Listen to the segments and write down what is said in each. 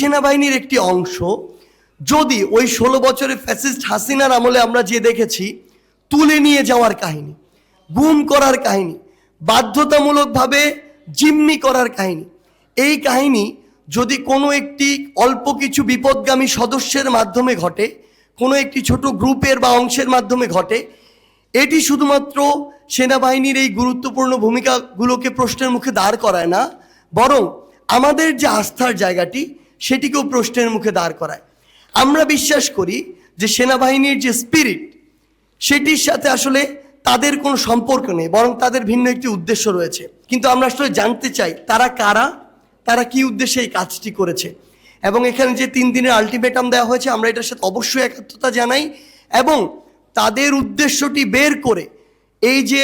সেনাবাহিনীর একটি অংশ। যদি ওই ষোলো বছরের ফ্যাসিস্ট হাসিনার আমলে আমরা যে দেখেছি, তুলে নিয়ে যাওয়ার কাহিনী, গুম করার কাহিনী, বাধ্যতামূলকভাবে জিম্মি করার কাহিনী, এই কাহিনী যদি কোনো একটি অল্প কিছু বিপদগামী সদস্যের মাধ্যমে ঘটে, কোনো একটি ছোট গ্রুপের বা অংশের মাধ্যমে ঘটে, এটি শুধুমাত্র সেনাবাহিনীর এই গুরুত্বপূর্ণ ভূমিকাগুলোকে প্রশ্নের মুখে দাঁড় করায় না, বরং আমাদের যে আস্থার জায়গাটি সেটিকেও প্রশ্নের মুখে দাঁড় করায়। আমরা বিশ্বাস করি যে সেনাবাহিনীর যে স্পিরিট সেটির সাথে আসলে তাদের কোনো সম্পর্ক নেই, বরং তাদের ভিন্ন একটি উদ্দেশ্য রয়েছে। কিন্তু আমরা আসলে জানতে চাই, তারা কারা? তারা কি উদ্দেশ্যে এই কাজটি করেছে? এবং এখানে যে তিন দিনের আলটিমেটাম দেওয়া হয়েছে, আমরা এটার সাথে অবশ্যই একাত্মতা জানাই এবং তাদের উদ্দেশ্যটি বের করে এই যে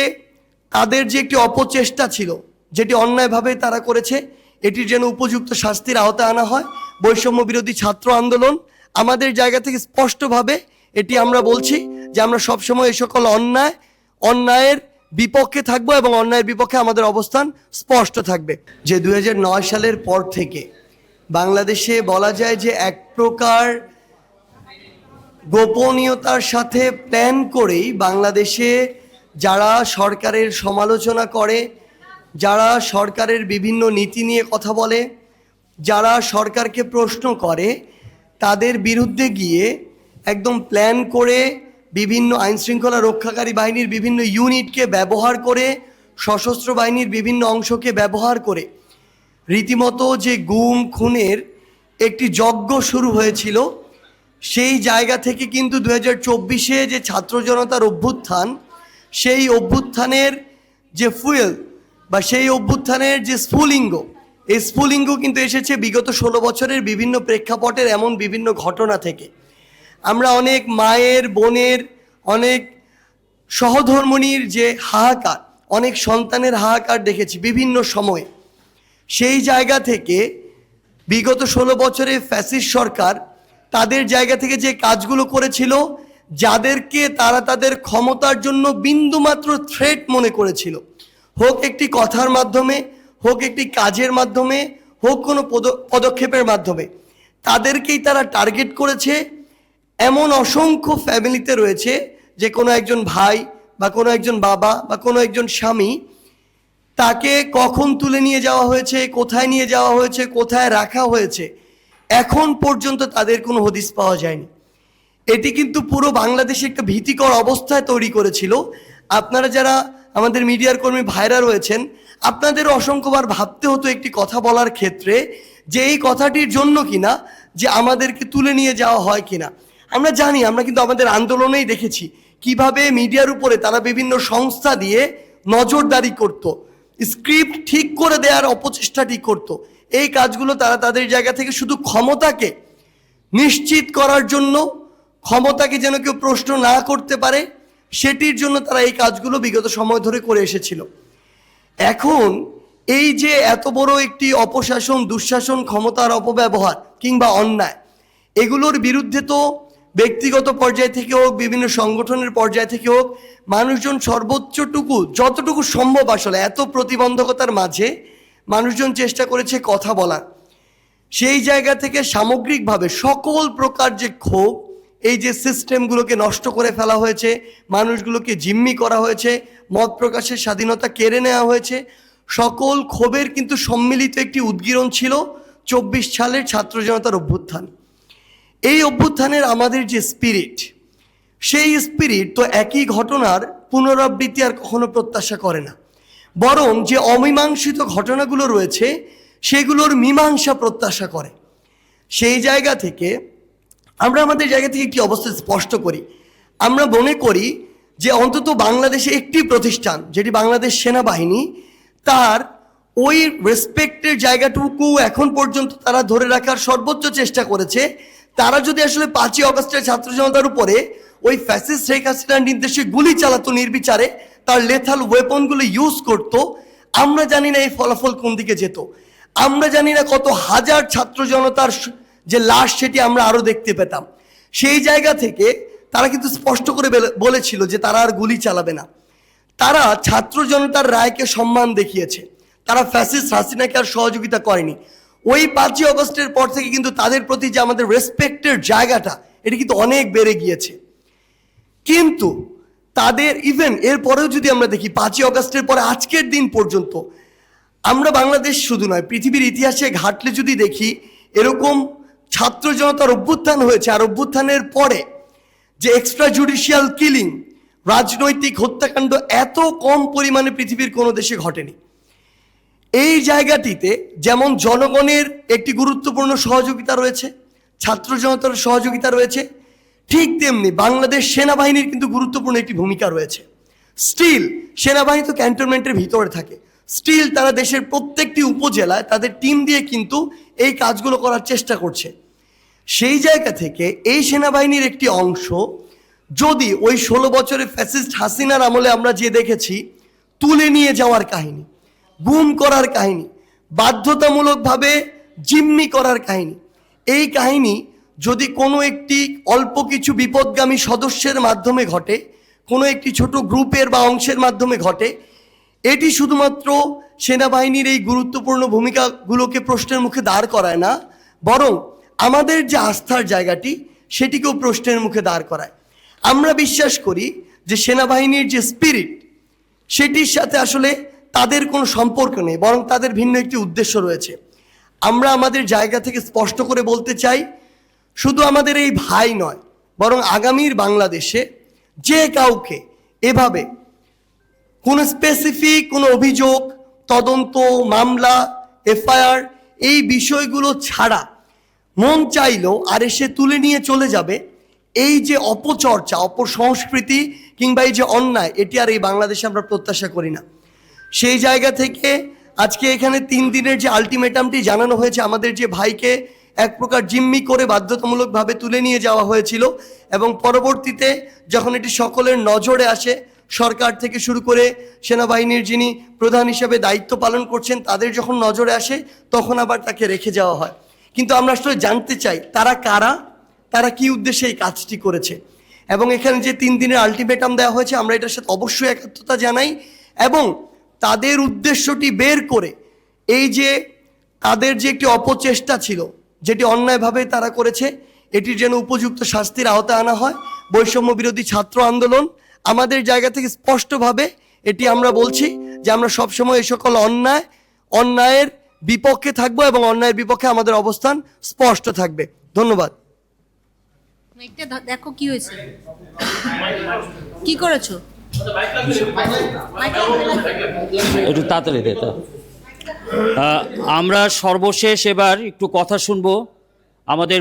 তাদের যে একটি অপচেষ্টা ছিল, যেটি অন্যায়ভাবে তারা করেছে এটির যেন উপযুক্ত শাস্তির আওতায় আনা হয়। বৈষম্য বিরোধী ছাত্র আন্দোলন আমাদের জায়গা থেকে স্পষ্টভাবে এটি আমরা বলছি যে আমরা সবসময় এই সকল অন্যায়, অন্যায়ের বিপক্ষে থাকব এবং অন্যায়ের বিপক্ষে আমাদের অবস্থান স্পষ্ট থাকবে। যে দু হাজার নয় সালের পর থেকে বাংলাদেশে বলা যায় যে এক প্রকার গোপনীয়তার সাথে প্ল্যান করেই বাংলাদেশে যারা সরকারের সমালোচনা করে যারা সরকারের বিভিন্ন নীতি নিয়ে কথা বলে, যারা সরকারকে প্রশ্ন করে, তাদের বিরুদ্ধে গিয়ে একদম প্ল্যান করে বিভিন্ন আইনশৃঙ্খলা রক্ষাকারী বাহিনীর বিভিন্ন ইউনিটকে ব্যবহার করে, সশস্ত্র বাহিনীর বিভিন্ন অংশকে ব্যবহার করে, রীতিমতো যে গুম, খুনের একটি যজ্ঞ শুরু হয়েছিল, সেই জায়গা থেকে কিন্তু দু হাজার চব্বিশে যে ছাত্র জনতার অভ্যুত্থান, সেই অভ্যুত্থানের যে ফুয়েল বা সেই অভ্যুত্থানের যে স্ফুলিঙ্গ, এই স্ফুলিঙ্গ কিন্তু এসেছে বিগত ষোলো বছরের বিভিন্ন প্রেক্ষাপটের এমন বিভিন্ন ঘটনা থেকে। আমরা অনেক মায়ের, বোনের, অনেক সহধর্মণীর যে হাহাকার, অনেক সন্তানের হাহাকার দেখেছি বিভিন্ন সময়ে। সেই জায়গা থেকে বিগত ষোলো বছরে ফ্যাসিস সরকার তাদের জায়গা থেকে যে কাজগুলো করেছিল, যাদেরকে তারা তাদের ক্ষমতার জন্য বিন্দুমাত্র থ্রেট মনে করেছিল। হোক একটি কথার মাধ্যমে, হোক একটি কাজের মাধ্যমে, হোক কোনো পদ- পদক্ষেপের মাধ্যমে। তাদেরকেই তারা টার্গেট করেছে। এমন অসংখ্য ফ্যামিলিতে রয়েছে যে কোনো একজন ভাই বা কোনো একজন বাবা বা কোনো একজন স্বামী তাকে কখন তুলে নিয়ে যাওয়া হয়েছে, কোথায় নিয়ে যাওয়া হয়েছে, কোথায় রাখা হয়েছে, এখন পর্যন্ত তাদের কোনো হদিস পাওয়া যায়নি। এটি কিন্তু পুরো বাংলাদেশে একটা ভীতিকর অবস্থায় তৈরি করেছিল। আপনারা যারা আমাদের মিডিয়ার কর্মী ভাইরা রয়েছেন আপনাদেরও অসংখ্যবার ভাবতে হতো একটি কথা বলার ক্ষেত্রে যে এই কথাটির জন্য কিনা, যে আমাদেরকে তুলে নিয়ে যাওয়া হয় কিনা। আমরা জানি, আমরা কিন্তু আমাদের আন্দোলনেই দেখেছি কীভাবে মিডিয়ার উপরে তারা বিভিন্ন সংস্থা দিয়ে নজরদারি করত, স্ক্রিপ্ট ঠিক করে দেওয়ার অপচেষ্টাটি করত। এই কাজগুলো তারা তাদের জায়গা থেকে শুধু ক্ষমতাকে নিশ্চিত করার জন্য, ক্ষমতাকে যেন কেউ প্রশ্ন না করতে পারে সেটির জন্য তারা এই কাজগুলো বিগত সময় ধরে করে এসেছিল। এখন এই যে এত বড় একটি অপশাসন, দুঃশাসন, ক্ষমতার অপব্যবহার কিংবা অন্যায়, এগুলোর বিরুদ্ধে তো ব্যক্তিগত পর্যায় থেকে হোক, বিভিন্ন সংগঠনের পর্যায় থেকে হোক, মানুষজন সর্বোচ্চটুকু, যতটুকু সম্ভব আসলে, এত প্রতিবন্ধকতার মাঝে মানুষজন চেষ্টা করেছে কথা বলার। সেই জায়গা থেকে সামগ্রিকভাবে সকল প্রকার যে ক্ষোভ এই যে সিস্টেমগুলোকে নষ্ট করে ফেলা হয়েছে, মানুষগুলোকে জিম্মি করা হয়েছে, মত প্রকাশের স্বাধীনতা কেড়ে নেওয়া হয়েছে, সকল ক্ষোভের কিন্তু সম্মিলিত একটি উদ্গীরণ ছিল চব্বিশ সালের ছাত্র জনতার অভ্যুত্থান। এই অভ্যুত্থানের আমাদের যে স্পিরিট সেই স্পিরিট তো একই ঘটনার পুনরাবৃত্তি আর কখনো প্রত্যাশা করে না। বরং যে অমীমাংসিত ঘটনাগুলো রয়েছে, সেগুলোর মীমাংসা প্রত্যাশা করে। সেই জায়গা থেকে আমরা আমাদের জায়গা থেকে একটি অবস্থা স্পষ্ট করি। আমরা মনে করি যে অন্তত বাংলাদেশে একটি প্রতিষ্ঠান, যেটি বাংলাদেশ সেনাবাহিনী, তার ওই রেসপেক্টের জায়গাটুকু এখন পর্যন্ত তারা ধরে রাখার সর্বোচ্চ চেষ্টা করেছে। তারা যদি আসলে পাঁচই অগস্টের ছাত্র জনতার উপরে ওই ফ্যাসিস শেখ হাসিনার নির্দেশে গুলি চালাতো নির্বিচারে, তার লেথাল ওয়েপনগুলো ইউজ করত, আমরা জানি না এই ফলাফল কোন দিকে যেত। আমরা জানি না কত হাজার ছাত্র জনতার যে লাশ সেটি আমরা আরও দেখতে পেতাম। সেই জায়গা থেকে তারা কিন্তু স্পষ্ট করে বেলে- বলেছিল যে তারা আর গুলি চালাবে না। তারা ছাত্র জনতার রায়কে সম্মান দেখিয়েছে। তারা ফ্যাসিস্ট হাসিনাকে আর সহযোগিতা করেনি। ওই পাঁচই অগস্টের পর থেকে কিন্তু তাদের প্রতি যে আমাদের রেসপেক্টের জায়গাটা, এটি কিন্তু অনেক বেড়ে গিয়েছে। কিন্তু তাদের ইভেন এরপরেও যদি আমরা দেখি, পাঁচই অগস্টের পরে আজকের দিন পর্যন্ত, আমরা বাংলাদেশ শুধু নয়, পৃথিবীর ইতিহাসে ঘাটলে যদি দেখি, এরকম ছাত্র জনতার অভ্যুত্থান হয়েছে, আর অভ্যুত্থানের পরে যে এক্সট্রা জুডিশিয়াল কিলিং রাজনৈতিক হত্যাকাণ্ড এত কম পরিমাণে পৃথিবীর কোনো দেশে ঘটেনি। এই জায়গাটিতে যেমন জনগণের একটি গুরুত্বপূর্ণ সহযোগিতা রয়েছে, ছাত্র জনতার সহযোগিতা রয়েছে, ঠিক তেমনি বাংলাদেশ সেনাবাহিনীর কিন্তু গুরুত্বপূর্ণ একটি ভূমিকা রয়েছে। স্টিল সেনাবাহিনী তো ক্যান্টনমেন্টের ভিতরে থাকে। স্টিল তারা দেশের প্রত্যেকটি উপজেলায় তাদের টিম দিয়ে কিন্তু এই কাজগুলো করার চেষ্টা করছে। সেই জায়গা থেকে এই সেনাবাহিনীর একটি অংশ, যদি ওই ষোলো বছরের ফ্যাসিস্ট হাসিনার আমলে আমরা যে দেখেছি, তুলে নিয়ে যাওয়ার কাহিনী গুম করার কাহিনী, বাধ্যতামূলকভাবে জিম্মি করার কাহিনী, এই কাহিনী যদি কোনো একটি অল্প কিছু বিপদগামী সদস্যের মাধ্যমে ঘটে, কোনো একটি ছোট গ্রুপের বা অংশের মাধ্যমে ঘটে এটি শুধুমাত্র সেনাবাহিনীর এই গুরুত্বপূর্ণ ভূমিকাগুলোকে প্রশ্নের মুখে দাঁড় করায় না, বরং আমাদের যে আস্থার জায়গাটি, সেটিকেও প্রশ্নের মুখে দাঁড় করায়। আমরা বিশ্বাস করি যে সেনাবাহিনীর যে স্পিরিট সেটির সাথে আসলে তাদের কোনো সম্পর্ক নেই, বরং তাদের ভিন্ন একটি উদ্দেশ্য রয়েছে। আমরা আমাদের জায়গা থেকে স্পষ্ট করে বলতে চাই, শুধু আমাদের এই ভাই নয়, বরং আগামীর বাংলাদেশে যে কাউকে এভাবে কোনো স্পেসিফিক কোনো অভিযোগ, তদন্ত, মামলা, এফআইআর, এই বিষয়গুলো ছাড়া মন চাইলেও আর এসে তুলে নিয়ে চলে যাবে। এই যে অপচর্চা, অপসংস্কৃতি কিংবা এই যে অন্যায়, এটি আর এই বাংলাদেশে আমরা প্রত্যাশা করি না। সেই জায়গা থেকে আজকে এখানে তিন দিনের যে আলটিমেটামটি জানানো হয়েছে, আমাদের যে ভাইকে এক প্রকার জিম্মি করে বাধ্যতামূলকভাবে তুলে নিয়ে যাওয়া হয়েছিল এবং পরবর্তীতে যখন এটি সকলের নজরে আসে সরকার থেকে শুরু করে সেনাবাহিনীর যিনি প্রধান হিসাবে দায়িত্ব পালন করছেন, তাদের যখন নজরে আসে, তখন আবার তাকে রেখে যাওয়া হয়। কিন্তু আমরা আসলে জানতে চাই, তারা কারা? তারা কি উদ্দেশ্যে এই কাজটি করেছে? এবং এখানে যে তিন দিনের আলটিমেটাম দেওয়া হয়েছে, আমরা এটার সাথে অবশ্যই একাত্মতা জানাই এবং তাদের উদ্দেশ্যটি বের করে এই যে তাদের যে একটি অপচেষ্টা ছিল, যেটি অন্যায়ভাবে তারা করেছে, এটির যেন উপযুক্ত শাস্তির আওতায় আনা হয়। বৈষম্য বিরোধী ছাত্র আন্দোলন আমাদের জায়গা থেকে স্পষ্টভাবে এটি আমরা বলছি যে আমরা সবসময় এই সকল অন্যায় অন্যায়ের বিপক্ষে থাকব এবং অন্যায়ের বিপক্ষে আমাদের অবস্থান স্পষ্ট থাকবে। ধন্যবাদ। দেখো কি হয়েছে। কি করেছ? একটু তাড়াতাড়ি দে আমরা সর্বশেষ এবার একটু কথা শুনব। আমাদের